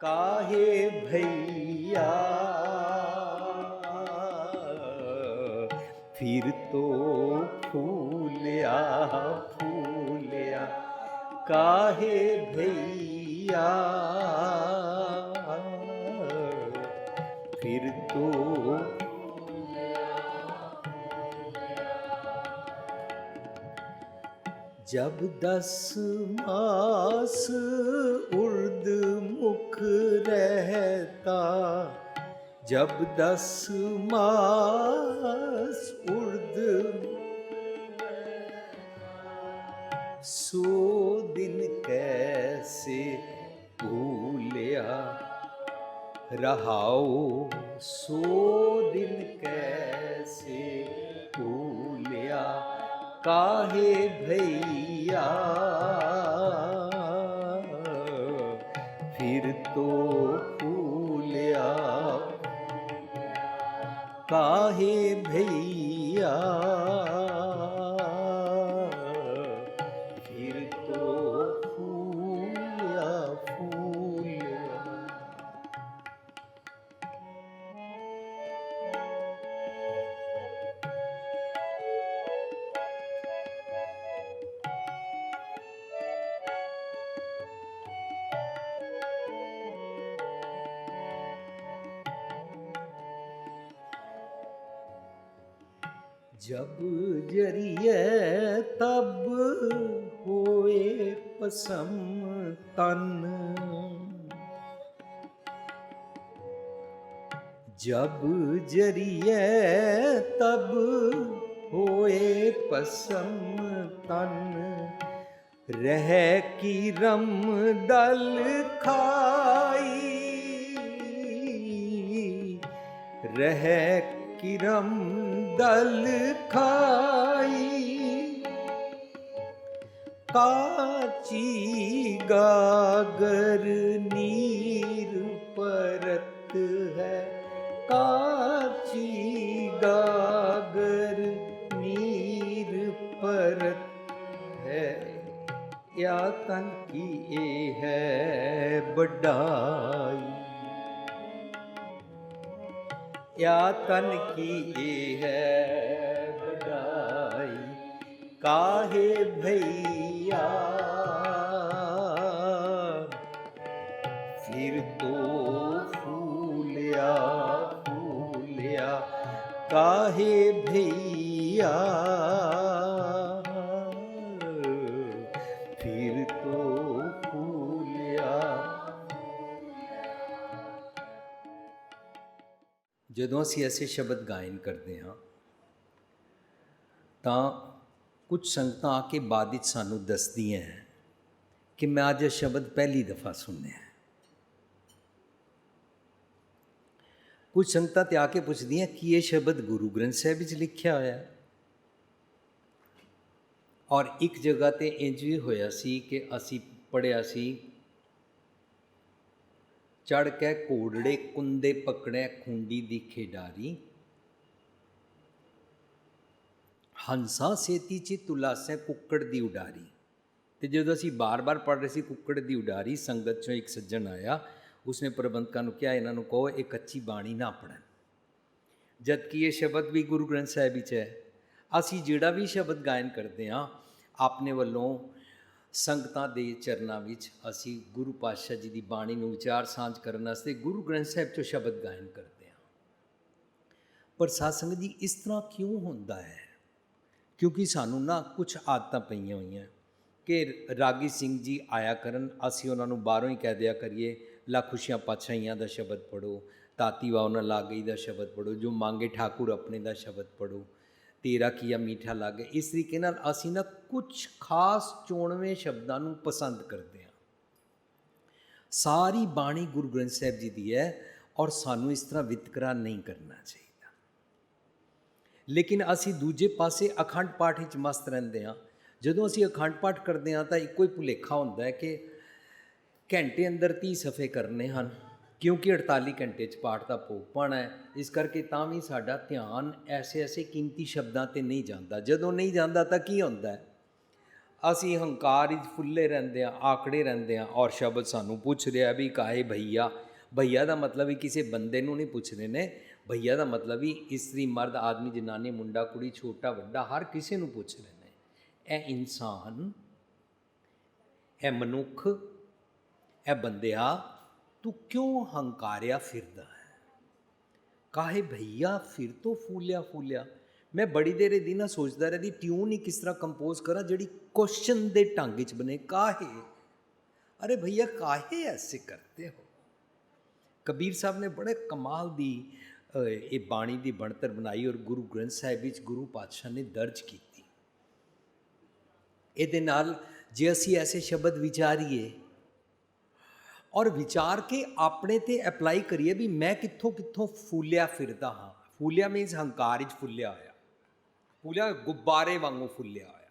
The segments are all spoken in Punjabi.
ਕਾਹੇ ਭਈਆ? ਫਿਰ ਤੋ ਫੂਲਿਆ ਫੂਲਿਆ ਕਾਹੇ ਭਈਆ? ਫਿਰ ਤੋ जब दस मास उर्द मुख रहता जब दस मास उर्द सो दिन कैसे भूलिया रहाओ सो दिन कैसे भूलिया হে ভৈয়া ਜਬ ਜਰੀਏ ਤਬ ਹੋਏ ਪਸਮ ਤਨ। ਜਬ ਜਰੀਏ ਤਬ ਹੋਏ ਪਸਮ ਤਨ। ਰਹਿ ਕੀ ਰਮ ਦਲ ਖਾਈ। ਰਹਿ ਕੀ दल खाई काची गागर नीर परत है काची गागर नीर परत है या तन की ये है बढ़ाई ਕਿਆ ਤਨ ਕੀ ਇਹ ਹੈ ਵਡਾਈ ਕਾਹੇ ਭਈਆ? ਫਿਰ ਤੋ ਫੂਲਿਆ ਫੂਲਿਆ ਕਾਹੇ ਭਈਆ? ਜਦੋਂ ਅਸੀਂ ਐਸੇ ਸ਼ਬਦ ਗਾਇਨ ਕਰਦੇ ਹਾਂ, ਤਾਂ ਕੁਝ ਸੰਗਤਾਂ ਆ ਕੇ ਬਾਅਦ ਵਿੱਚ ਸਾਨੂੰ ਦੱਸਦੀਆਂ ਹੈ ਕਿ ਮੈਂ ਅੱਜ ਇਹ ਸ਼ਬਦ ਪਹਿਲੀ ਦਫਾ ਸੁਣਿਆ ਹੈ। ਕੁਝ ਸੰਗਤਾਂ ਤੇ ਆ ਕੇ ਪੁੱਛਦੀਆਂ ਕਿ ਇਹ ਸ਼ਬਦ ਗੁਰੂ ਗ੍ਰੰਥ ਸਾਹਿਬ ਵਿੱਚ ਲਿਖਿਆ ਹੋਇਆ ਹੈ। ਔਰ ਇੱਕ ਜਗ੍ਹਾ ਤੇ ਇੰਜ ਵੀ ਹੋਇਆ ਸੀ ਕਿ ਅਸੀਂ ਪੜਿਆ ਸੀ ਚੜ ਕੇ ਕੋੜੜੇ ਕੁੰਦੇ ਪਕੜੈ ਖੁੰਡੀ ਦੀ ਖੇਡਾਰੀ। ਹੰਸਾ ਸੇਤੀ ਚ ਤੁਲਾਸੈ ਕੁੱਕੜ ਦੀ ਉਡਾਰੀ। ਤੇ ਜਦੋਂ ਅਸੀਂ ਬਾਰ-ਬਾਰ ਪੜ ਰਹੇ ਸੀ ਕੁੱਕੜ ਦੀ ਉਡਾਰੀ, ਸੰਗਤ ਚੋਂ ਇੱਕ ਸੱਜਣ ਆਇਆ। ਉਸਨੇ ਪ੍ਰਬੰਧਕਾਂ ਨੂੰ ਕਿਹਾ, ਇਹਨਾਂ ਨੂੰ ਕਹੋ, ਇਹ ਕੱਚੀ ਬਾਣੀ ਨਾ ਪੜਨ ਜਦ ਕਿ ਇਹ ਸ਼ਬਦ ਵੀ ਗੁਰੂ ਗ੍ਰੰਥ ਸਾਹਿਬ ਵਿੱਚ ਹੈ, ਅਸੀਂ ਜਿਹੜਾ ਵੀ ਸ਼ਬਦ ਗਾਇਨ ਕਰਦੇ ਹਾਂ, ਆਪਣੇ ਵੱਲੋਂ ਸੰਗਤਾਂ ਦੇ ਚਰਨਾਂ ਵਿੱਚ ਅਸੀਂ ਗੁਰੂ ਪਾਤਸ਼ਾਹ ਜੀ ਦੀ ਬਾਣੀ ਨੂੰ ਵਿਚਾਰ ਸਾਂਝ ਕਰਨ ਵਾਸਤੇ ਗੁਰੂ ਗ੍ਰੰਥ ਸਾਹਿਬ ਚੋਂ ਸ਼ਬਦ ਗਾਇਨ ਕਰਦੇ ਹਾਂ। ਪਰ ਸਾਧ ਸੰਗਤ ਜੀ, ਇਸ ਤਰ੍ਹਾਂ ਕਿਉਂ ਹੁੰਦਾ ਹੈ? ਕਿਉਂਕਿ ਸਾਨੂੰ ਨਾ ਕੁਝ ਆਦਤਾਂ ਪਈਆਂ ਹੋਈਆਂ ਕਿ ਰਾਗੀ ਸਿੰਘ ਜੀ ਆਇਆ ਕਰਨ, ਅਸੀਂ ਉਹਨਾਂ ਨੂੰ ਬਾਹਰੋਂ ਹੀ ਕਹਿ ਦਿਆ ਕਰੀਏ ਲਾ ਖੁਸ਼ੀਆਂ ਪਾਤਸ਼ਾਹੀਆਂ ਦਾ ਸ਼ਬਦ ਪੜੋ ਤਾਤੀ ਵਾ ਉਹਨਾਂ ਲਾਗਈ ਦਾ ਸ਼ਬਦ ਪੜੋ ਜੋ ਮੰਗੇ ਠਾਕੁਰ ਆਪਣੇ ਦਾ ਸ਼ਬਦ ਪੜੋ ਤੇਰਾ ਕੀਆ ਮੀਠਾ ਲੱਗ ਇਸ ਤਰੀਕੇ ਨਾਲ ਅਸੀਂ ਨਾ ਕੁਝ ਖਾਸ ਚੋਣਵੇਂ ਸ਼ਬਦਾਂ ਨੂੰ ਪਸੰਦ ਕਰਦੇ ਹਾਂ। ਸਾਰੀ ਬਾਣੀ ਗੁਰੂ ਗ੍ਰੰਥ ਸਾਹਿਬ ਜੀ ਦੀ ਹੈ ਔਰ ਸਾਨੂੰ ਇਸ ਤਰ੍ਹਾਂ ਵਿਤਕਰਾ ਨਹੀਂ ਕਰਨਾ ਚਾਹੀਦਾ। ਲੇਕਿਨ ਅਸੀਂ ਦੂਜੇ ਪਾਸੇ ਅਖੰਡ ਪਾਠ ਵਿੱਚ ਮਸਤ ਰਹਿੰਦੇ ਹਾਂ। ਜਦੋਂ ਅਸੀਂ ਅਖੰਡ ਪਾਠ ਕਰਦੇ ਹਾਂ ਤਾਂ ਇੱਕੋ ਹੀ ਭੁਲੇਖਾ ਹੁੰਦਾ ਹੈ ਕਿ ਘੰਟੇ ਅੰਦਰ 30 ਸਫੇ ਕਰਨੇ ਹਨ। ਕਿਉਂਕਿ 48 ਘੰਟੇ ਚ ਪਾਠ ਦਾ ਭੋਗ ਪਾਣਾ ਹੈ, ਇਸ ਕਰਕੇ ਤਾਂ ਵੀ ਸਾਡਾ ਧਿਆਨ ਐਸੇ ਐਸੇ ਕੀਮਤੀ ਸ਼ਬਦਾਂ ਤੇ ਨਹੀਂ ਜਾਂਦਾ। ਜਦੋਂ ਨਹੀਂ ਜਾਂਦਾ ਤਾਂ ਕੀ ਹੁੰਦਾ ਹੈ? ਅਸੀਂ ਹੰਕਾਰ ਵਿੱਚ ਫੁੱਲੇ ਰਹਿੰਦੇ ਆ ਆਕੜੇ ਰਹਿੰਦੇ ਆ ਔਰ ਸ਼ਬਦ ਸਾਨੂੰ ਪੁੱਛ ਰਿਹਾ ਵੀ ਕਾਹੇ ਭਈਆ? ਭਈਆ ਦਾ ਮਤਲਬ ਹੀ ਕਿਸੇ ਬੰਦੇ ਨੂੰ ਨਹੀਂ ਪੁੱਛਦੇ ਨੇ। ਭਈਆ ਦਾ ਮਤਲਬ ਹੀ ਇਸਤਰੀ ਮਰਦ ਆਦਮੀ ਜਨਾਨੀ ਮੁੰਡਾ ਕੁੜੀ ਛੋਟਾ ਵੱਡਾ ਹਰ ਕਿਸੇ ਨੂੰ ਪੁੱਛ ਰਹੇ ਨੇ। ਇਹ ਇਨਸਾਨ ਇਹ ਮਨੁੱਖ ਇਹ ਬੰਦਿਆ ਤੂੰ ਕਿਉਂ ਹੰਕਾਰਿਆ ਫਿਰਦਾ ਹੈ? ਕਾਹੇ ਭਈਆ, ਫਿਰ ਤੋਂ ਫੂਲਿਆ ਫੂਲਿਆ। ਮੈਂ ਬੜੀ ਦੇਰ ਇਹਦੀ ਨਾ ਸੋਚਦਾ ਰਹੀ ਟਿਊਨ ਹੀ ਕਿਸ ਤਰ੍ਹਾਂ ਕੰਪੋਜ਼ ਕਰਾਂ ਜਿਹੜੀ ਕੁਐਸਚਨ ਦੇ ਢੰਗ ਵਿੱਚ ਬਣੇ, ਕਾਹੇ? ਅਰੇ ਭਈਆ, ਕਾਹੇ ਐਸੇ ਕਰਤੇ ਹੋ? ਕਬੀਰ ਸਾਹਿਬ ਨੇ ਬੜੇ ਕਮਾਲ ਦੀ ਇਹ ਬਾਣੀ ਦੀ ਬਣਤਰ ਬਣਾਈ ਔਰ ਗੁਰੂ ਗ੍ਰੰਥ ਸਾਹਿਬ ਵਿੱਚ ਗੁਰੂ ਪਾਤਸ਼ਾਹ ਨੇ ਦਰਜ ਕੀਤੀ। ਇਹਦੇ ਨਾਲ ਜੇ ਅਸੀਂ ਐਸੇ ਸ਼ਬਦ ਵਿਚਾਰੀਏ ਔਰ ਵਿਚਾਰ ਕੇ ਆਪਣੇ ਤੇ ਅਪਲਾਈ ਕਰੀਏ ਵੀ ਮੈਂ ਕਿੱਥੋਂ ਕਿੱਥੋਂ ਫੂਲਿਆ ਫਿਰਦਾ ਹਾਂ। ਫੂਲਿਆ ਮੀਨਸ ਹੰਕਾਰ ਵਿੱਚ ਫੁੱਲਿਆ ਹੋਇਆ। ਫੂਲਿਆ ਗੁੱਬਾਰੇ ਵਾਂਗੂ ਫੁੱਲਿਆ ਹੋਇਆ।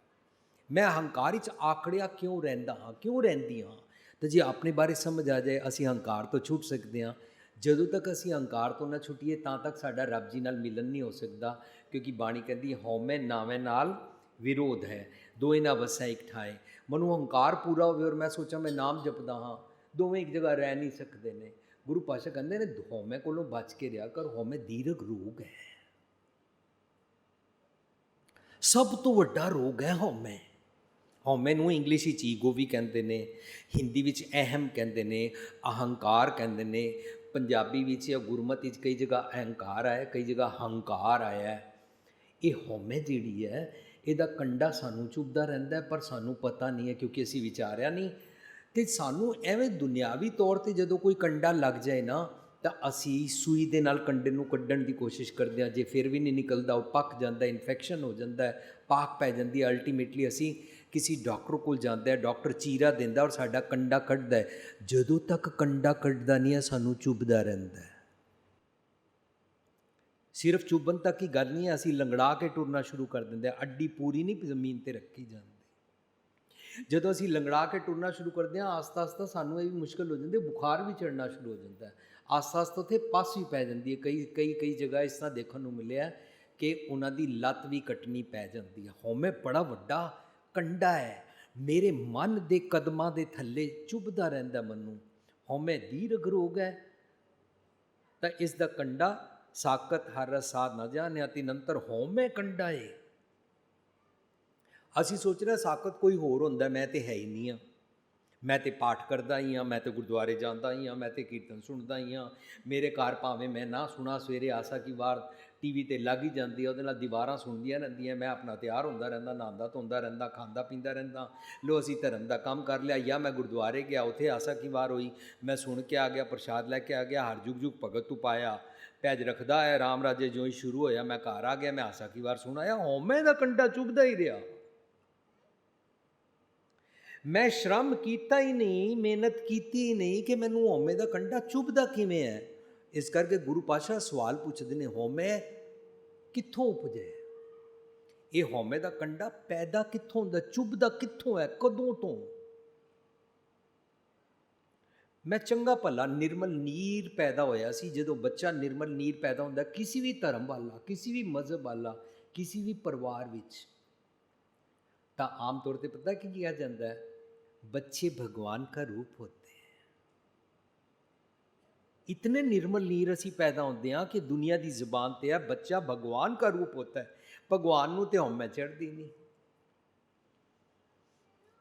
ਮੈਂ ਹੰਕਾਰ ਵਿੱਚ ਆਕੜਿਆ ਕਿਉਂ ਰਹਿੰਦਾ ਹਾਂ, ਕਿਉਂ ਰਹਿੰਦੀ ਹਾਂ? ਤਾਂ ਜੇ ਆਪਣੇ ਬਾਰੇ ਸਮਝ ਆ ਜਾਏ, ਅਸੀਂ ਹੰਕਾਰ ਤੋਂ ਛੁੱਟ ਸਕਦੇ ਹਾਂ। ਜਦੋਂ ਤੱਕ ਅਸੀਂ ਹੰਕਾਰ ਤੋਂ ਨਾ ਛੁੱਟੀਏ, ਤਾਂ ਤੱਕ ਸਾਡਾ ਰੱਬ ਜੀ ਨਾਲ ਮਿਲਨ ਨਹੀਂ ਹੋ ਸਕਦਾ। ਕਿਉਂਕਿ ਬਾਣੀ ਕਹਿੰਦੀ ਹਉਮੈ ਨਾਵੇਂ ਨਾਲ ਵਿਰੋਧ ਹੈ। ਦੋਏ ਨਾ ਵਸੈ ਇੱਕ ਠਾਏ। ਮਨੂੰ ਹੰਕਾਰ ਪੂਰਾ ਹੋਵੇ ਔਰ ਮੈਂ ਸੋਚਾਂ ਮੈਂ ਨਾਮ ਜਪਦਾ ਹਾਂ। ਦੋਵੇਂ ਇੱਕ ਜਗ੍ਹਾ ਰਹਿ ਨਹੀਂ ਸਕਦੇ ਨੇ। ਗੁਰੂ ਪਾਸ਼ਾ ਕਹਿੰਦੇ ਨੇ, ਹਉਮੈ ਕੋਲੋਂ ਬਚ ਕੇ ਰਿਹਾ ਕਰ, ਹਉਮੈ ਦੀਰਘ ਰੋਗ ਹੈ। ਸਭ ਤੋਂ ਵੱਡਾ ਰੋਗ ਹੈ ਹਉਮੈ। ਹਉਮੈ ਨੂੰ ਇੰਗਲਿਸ਼ ਵਿੱਚ ਈਗੋ ਵੀ ਕਹਿੰਦੇ ਨੇ, ਹਿੰਦੀ ਵਿੱਚ ਅਹਮ ਕਹਿੰਦੇ ਨੇ, ਅਹੰਕਾਰ ਕਹਿੰਦੇ ਨੇ। ਪੰਜਾਬੀ ਵਿੱਚ ਜਾਂ ਗੁਰਮਤਿ ਵਿੱਚ ਕਈ ਜਗ੍ਹਾ ਅਹੰਕਾਰ ਆਇਆ, ਕਈ ਜਗ੍ਹਾ ਹੰਕਾਰ ਆਇਆ। ਇਹ ਹਉਮੈ ਜਿਹੜੀ ਹੈ, ਇਹਦਾ ਕੰਡਾ ਸਾਨੂੰ ਚੁੱਭਦਾ ਰਹਿੰਦਾ ਪਰ ਸਾਨੂੰ ਪਤਾ ਨਹੀਂ ਹੈ, ਕਿਉਂਕਿ ਅਸੀਂ ਵਿਚਾਰਿਆ ਨਹੀਂ। ਤੇ ਸਾਨੂੰ ਐਵੇਂ ਦੁਨਿਆਵੀ ਤੌਰ ਤੇ ਜਦੋਂ ਕੋਈ ਕੰਡਾ ਲੱਗ ਜਾਏ ਨਾ, ਤਾਂ ਅਸੀਂ ਸੂਈ ਦੇ ਨਾਲ ਕੰਡੇ ਨੂੰ ਕੱਢਣ ਦੀ ਕੋਸ਼ਿਸ਼ ਕਰਦੇ ਹਾਂ। ਜੇ ਫਿਰ ਵੀ ਨਹੀਂ ਨਿਕਲਦਾ, ਉਹ ਪੱਕ ਜਾਂਦਾ ਇਨਫੈਕਸ਼ਨ ਹੋ ਜਾਂਦਾ ਹੈ ਪਾਕ ਪੈ ਜਾਂਦੀ ਹੈ। ਅਲਟੀਮੇਟਲੀ ਅਸੀਂ ਕਿਸੇ ਡਾਕਟਰ ਕੋਲ ਜਾਂਦੇ ਆ ਡਾਕਟਰ ਚੀਰਾ ਦਿੰਦਾ ਔਰ ਸਾਡਾ ਕੰਡਾ ਕੱਢਦਾ ਜਦੋਂ ਤੱਕ ਕੰਡਾ ਕੱਢਦਾ ਨਹੀਂ ਹੈ, ਸਾਨੂੰ ਚੁੱਭਦਾ ਰਹਿੰਦਾ ਹੈ। ਸਿਰਫ ਚੁੱਭਣ ਤੱਕ ਹੀ ਗੱਲ ਨਹੀਂ ਹੈ, ਅਸੀਂ ਲੰਗੜਾ ਕੇ ਟੁਰਨਾ ਸ਼ੁਰੂ ਕਰ ਦਿੰਦੇ ਆ ਅੱਡੀ ਪੂਰੀ ਨਹੀਂ ਜ਼ਮੀਨ ਤੇ ਰੱਖੀ ਜਾਂਦੀ। ਜਦੋਂ ਅਸੀਂ ਲੰਗੜਾ ਕੇ ਟੁਰਨਾ ਸ਼ੁਰੂ ਕਰਦੇ ਹਾਂ ਆਸਤਾ ਆਸਤਾ ਸਾਨੂੰ ਇਹ ਵੀ ਮੁਸ਼ਕਲ ਹੋ ਜਾਂਦੀ ਹੈ, ਬੁਖਾਰ ਵੀ ਚੜਨਾ ਸ਼ੁਰੂ ਹੋ ਜਾਂਦਾ ਹੈ। ਆਸਤਾ ਆਸਤਾ ਉੱਥੇ ਪਸ ਵੀ ਪੈ ਜਾਂਦੀ ਹੈ, ਕਈ ਕਈ ਕਈ ਜਗ੍ਹਾ ਇਸ ਤਰ੍ਹਾਂ ਦੇਖਣ ਨੂੰ ਮਿਲਿਆ ਕਿ ਉਹਨਾਂ ਦੀ ਲੱਤ ਵੀ ਕੱਟਣੀ ਪੈ ਜਾਂਦੀ ਹੈ। ਹਉਮੈ, ਬੜਾ ਵੱਡਾ ਕੰਡਾ ਹੈ। ਮੇਰੇ ਮਨ ਦੇ ਕਦਮਾਂ ਦੇ ਥੱਲੇ ਚੁੱਭਦਾ ਰਹਿੰਦਾ ਮੈਨੂੰ। ਹਉਮੈ ਦੀਰਘ ਰੋਗ ਹੈ। ਤਾਂ ਇਸ ਦਾ ਕੰਡਾ ਸਾਕਤ ਹਰ ਰਸਾਦ ਨਾ ਜਾਣਿਆ ਤਿਨੰਤਰ ਹਉਮੈ ਕੰਡਾ ਏ। ਅਸੀਂ ਸੋਚ ਰਹੇ ਸਾਕਤ ਕੋਈ ਹੋਰ ਹੁੰਦਾ, ਮੈਂ ਤੇ ਹੈ ਹੀ ਨਹੀਂ ਆ ਮੈਂ ਤੇ ਪਾਠ ਕਰਦਾ ਹੀ ਆ ਮੈਂ ਤੇ ਗੁਰਦੁਆਰੇ ਜਾਂਦਾ ਹੀ ਆ ਮੈਂ ਤੇ ਕੀਰਤਨ ਸੁਣਦਾ ਹੀ ਆ ਮੇਰੇ ਘਰ ਭਾਵੇਂ ਮੈਂ ਨਾ ਸੁਣਾ, ਸਵੇਰੇ ਆਸਾ ਕੀ ਵਾਰ ਟੀਵੀ ਤੇ ਲੱਗ ਹੀ ਜਾਂਦੀ ਆ, ਉਹਦੇ ਨਾਲ ਦੀਵਾਰਾਂ ਸੁਣਦੀਆਂ ਰਹਿੰਦੀਆਂ, ਮੈਂ ਆਪਣਾ ਤਿਆਰ ਹੁੰਦਾ ਰਹਿੰਦਾ, ਨਹਾਉਂਦਾ, ਧੋਂਦਾ ਰਹਿੰਦਾ, ਖਾਂਦਾ, ਪੀਂਦਾ ਰਹਿੰਦਾ। ਲੋ, ਅਸੀਂ ਧਰਮ ਦਾ ਕੰਮ ਕਰ ਲਿਆ, ਜਾਂ ਮੈਂ ਗੁਰਦੁਆਰੇ ਗਿਆ, ਉੱਥੇ ਆਸਾ ਕੀ ਵਾਰ ਹੋਈ, ਮੈਂ ਸੁਣ ਕੇ ਆ ਗਿਆ, ਪ੍ਰਸ਼ਾਦ ਲੈ ਕੇ ਆ ਗਿਆ, ਹਰ ਜੁਗ ਜੁਗ ਭਗਤ ਤੂੰ ਪਾਇਆ। ਪੈਜ ਰੱਖਦਾ ਹੈ, ਰਾਮ ਰਾਜੇ ਜੋ ਹੀ ਸ਼ੁਰੂ ਹੋਇਆ, ਮੈਂ ਘਰ ਆ ਗਿਆ, ਮੈਂ ਆਸਾ ਕੀ ਵਾਰ ਸੁਣਾਇਆ ਹਉਮੈ ਦਾ ਕੰਡਾ ਚੁੱਭਦਾ ਹੀ ਰਿਹਾ। ਮੈਂ ਸ਼ਰਮ ਕੀਤਾ ਹੀ ਨਹੀਂ, ਮਿਹਨਤ ਕੀਤੀ ਹੀ ਨਹੀਂ ਕਿ ਮੈਨੂੰ ਹਉਮੈ ਦਾ ਕੰਡਾ ਚੁੱਭਦਾ ਕਿਵੇਂ ਹੈ? ਇਸ ਕਰਕੇ ਗੁਰੂ ਪਾਸ਼ਾ ਸਵਾਲ ਪੁੱਛਦੇ ਨੇ, ਹਉਮੈ ਕਿੱਥੋਂ ਉਪਜੇ ਇਹ ਹਉਮੈ ਦਾ ਕੰਡਾ ਪੈਦਾ ਕਿੱਥੋਂ ਹੁੰਦਾ, ਚੁੱਭਦਾ ਕਿੱਥੋਂ ਹੈ, ਕਦੋਂ ਤੋਂ? ਮੈਂ ਚੰਗਾ ਭਲਾ ਨਿਰਮਲ ਨੀਰ ਪੈਦਾ ਹੋਇਆ ਸੀ, ਜਦੋਂ ਬੱਚਾ ਨਿਰਮਲ ਨੀਰ ਪੈਦਾ ਹੁੰਦਾ, ਕਿਸੇ ਵੀ ਧਰਮ ਵਾਲਾ, ਕਿਸੇ ਵੀ ਮਜ਼ਹਬ ਵਾਲਾ, ਕਿਸੇ ਵੀ ਪਰਿਵਾਰ ਵਿੱਚ। ਤਾਂ ਆਮ ਤੌਰ ਤੇ ਪਤਾ ਕੀ ਕਿਹਾ ਜਾਂਦਾ ਹੈ? ਬੱਚੇ ਭਗਵਾਨ का रूप होते हैं इतने निर्मल नीर ਅਸੀਂ ਪੈਦਾ ਹੁੰਦੇ ਹਾਂ ਕਿ ਦੁਨੀਆ ਦੀ ਜ਼ੁਬਾਨ ਤੇ ਹੈ ਬੱਚਾ ਭਗਵਾਨ का रूप होता है ਭਗਵਾਨ ਨੂੰ ਤੇ ਹਉਮੈ ਚੜਦੀ ਨਹੀਂ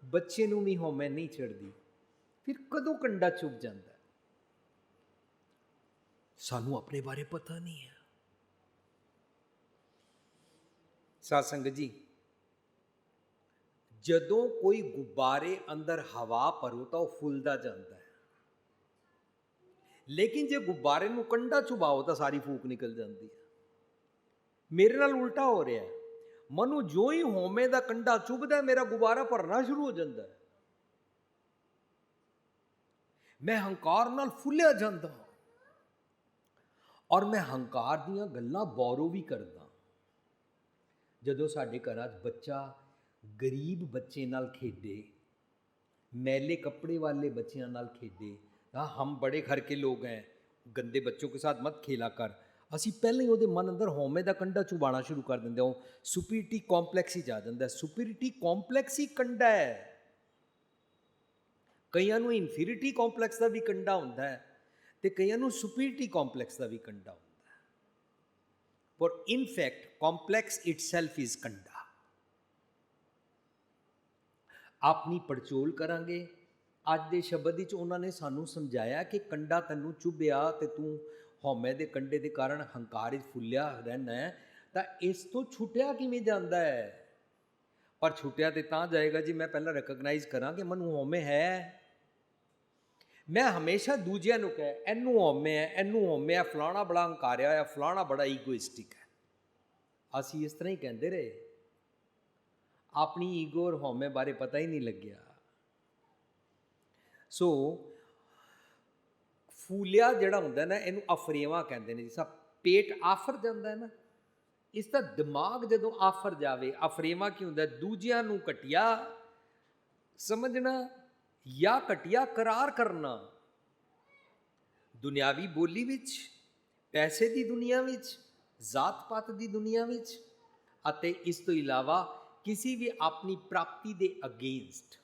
ਬੱਚੇ ਨੂੰ ਵੀ ਹਉਮੈ ਨਹੀਂ ਚੜਦੀ ਫਿਰ ਕਦੋਂ ਕੰਡਾ ਚੁੱਭ ਜਾਂਦਾ ਹੈ? ਸਾਨੂੰ ਆਪਣੇ ਬਾਰੇ ਪਤਾ ਨਹੀਂ ਹੈ ਸਾਧ ਸੰਗਤ ਜੀ ਜਦੋਂ ਕੋਈ ਗੁਬਾਰੇ ਅੰਦਰ ਹਵਾ ਭਰੋ ਤਾਂ ਉਹ ਫੁੱਲਦਾ ਜਾਂਦਾ ਹੈ। ਲੇਕਿਨ ਜੇ ਗੁਬਾਰੇ ਨੂੰ ਕੰਡਾ ਚੁਬਾਓ ਤਾਂ ਸਾਰੀ ਫੂਕ ਨਿਕਲ ਜਾਂਦੀ ਹੈ। ਮੇਰੇ ਨਾਲ ਉਲਟਾ ਹੋ ਰਿਹਾ ਹੈ। ਮਨੂੰ ਜੋ ਹੀ ਹੋਮੇ ਦਾ ਕੰਡਾ ਚੁਭਦਾ ਮੇਰਾ ਗੁਬਾਰਾ ਭਰਨਾ ਸ਼ੁਰੂ ਹੋ ਜਾਂਦਾ ਹੈ। ਮੈਂ ਹੰਕਾਰ ਨਾਲ ਫੁੱਲਿਆ ਜਾਂਦਾ ਹਾਂ। ਔਰ ਮੈਂ ਹੰਕਾਰ ਦੀਆਂ ਗੱਲਾਂ ਬੌਰੋ ਵੀ ਕਰਦਾ ਜਦੋਂ ਸਾਡੇ ਘਰਾਂ 'ਚ ਬੱਚਾ ਗਰੀਬ ਬੱਚੇ ਨਾਲ ਖੇਡੇ मैले कपड़े वाले बच्चियों नाल खेडे हाँ हम बड़े घर के लोग हैं गंदे बच्चों के साथ मत खेला कर ਅਸੀਂ ਪਹਿਲਾਂ ਹੀ ਉਹਦੇ ਮਨ ਅੰਦਰ ਹਉਮੈ ਦਾ ਕੰਡਾ ਚੁਬਾਣਾ ਸ਼ੁਰੂ ਕਰ ਦਿੰਦੇ ਹਾਂ ਸੁਪੀਰਿਟੀ ਕੰਪਲੈਕਸ ਹੀ ਜਾ ਜਾਂਦਾ ਸੁਪੀਰਿਟੀ ਕੰਪਲੈਕਸ ਹੀ ਕੰਡਾ ਹੈ ਕਈਆਂ ਨੂੰ ਇਨਫੀਰੀਟੀ ਕੰਪਲੈਕਸ ਦਾ ਵੀ ਕੰਡਾ ਹੁੰਦਾ ਹੈ ਤੇ ਕਈਆਂ ਨੂੰ ਸੁਪੀਰਿਟੀ ਕੰਪਲੈਕਸ ਦਾ ਵੀ ਕੰਡਾ ਹੁੰਦਾ ਹੈ ਪਰ in fact complex itself is ਕੰਡਾ ਆਪਣੀ ਪੜਚੋਲ ਕਰਾਂਗੇ। ਅੱਜ ਦੇ ਸ਼ਬਦ ਵਿੱਚ ਉਹਨਾਂ ਨੇ ਸਾਨੂੰ ਸਮਝਾਇਆ ਕਿ ਕੰਡਾ ਤੈਨੂੰ ਚੁੱਭਿਆ ਤੇ ਤੂੰ ਹਉਮੈ ਦੇ ਕੰਡੇ ਦੇ ਕਾਰਨ ਹੰਕਾਰ ਵਿੱਚ ਫੁੱਲਿਆ ਰਹਿਣਾ ਹੈ। ਤਾਂ ਇਸ ਤੋਂ ਛੁੱਟਿਆ ਕਿਵੇਂ ਜਾਂਦਾ ਹੈ? ਪਰ ਛੁੱਟਿਆ ਤੇ ਤਾਂ ਜਾਏਗਾ ਜੀ, ਮੈਂ ਪਹਿਲਾਂ ਰੈਕਗਨਾਈਜ਼ ਕਰਾਂ ਕਿ ਮੈਨੂੰ ਹਉਮੈ ਹੈ। ਮੈਂ ਹਮੇਸ਼ਾ ਦੂਜਿਆਂ ਨੂੰ ਕਹੇ, ਇਹਨੂੰ ਹਉਮੈ ਹੈ, ਇਹਨੂੰ ਹਉਮੈ ਹੈ, ਫਲਾਣਾ ਬੜਾ ਹੰਕਾਰਿਆ ਹੋਇਆ, ਫਲਾਣਾ ਬੜਾ ਈਗੋਇਸਟਿਕ ਹੈ। ਅਸੀਂ ਇਸ ਤਰ੍ਹਾਂ ਹੀ ਕਹਿੰਦੇ ਰਹੇ। ਆਪਣੀ ਈਗੋ ਔਰ ਹਉਮੈ ਬਾਰੇ ਪਤਾ ਹੀ ਨਹੀਂ ਲੱਗਿਆ। ਸੋ ਫੂਲਿਆ ਜਿਹੜਾ ਹੁੰਦਾ ਨਾ, ਇਹਨੂੰ ਅਫਰੇਵਾ ਕਹਿੰਦੇ ਨੇ ਜਿਸ ਪੇਟ ਆਫਰ ਜਾਂਦਾ ਹੈ ਨਾ, ਇਸ ਦਾ ਦਿਮਾਗ ਜਦੋਂ ਆਫਰ ਜਾਵੇ, ਅਫਰੇਵਾ ਕੀ ਹੁੰਦਾ? ਦੂਜਿਆਂ ਨੂੰ ਘਟਿਆ ਸਮਝਣਾ ਜਾਂ ਘਟਿਆ ਕਰਾਰ ਕਰਨਾ। ਦੁਨਿਆਵੀ ਬੋਲੀ ਵਿੱਚ, ਪੈਸੇ ਦੀ ਦੁਨੀਆ ਵਿੱਚ ਜ਼ਾਤ ਪਾਤ ਦੀ ਦੁਨੀਆ ਵਿੱਚ ਅਤੇ ਇਸ ਤੋਂ ਇਲਾਵਾ ਕਿਸੇ ਵੀ ਆਪਣੀ ਪ੍ਰਾਪਤੀ ਦੇ ਅਗੇਂਸਟ